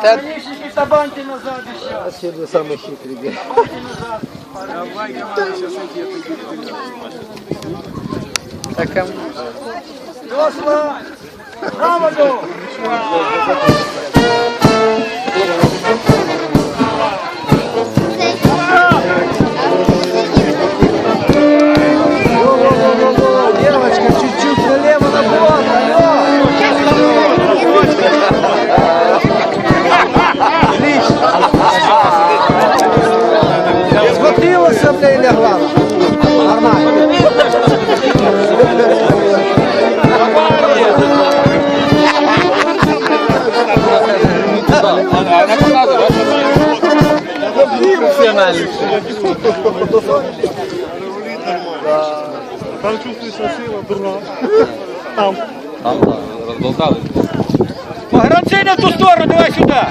Колесники табаньте назад еще. Сьогодні саме хитрі день. Так, Весла. Правду. Девочка, Отлично. Схватилася, бля, і лягла. Нормально. Там чувствуется сила, дурна. Там. Там, да, розболтали. Погранцы на ту сторону, давай сюда.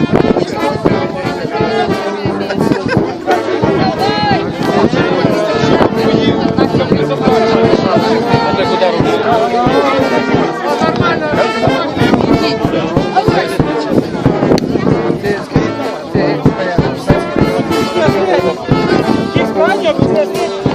Vamos,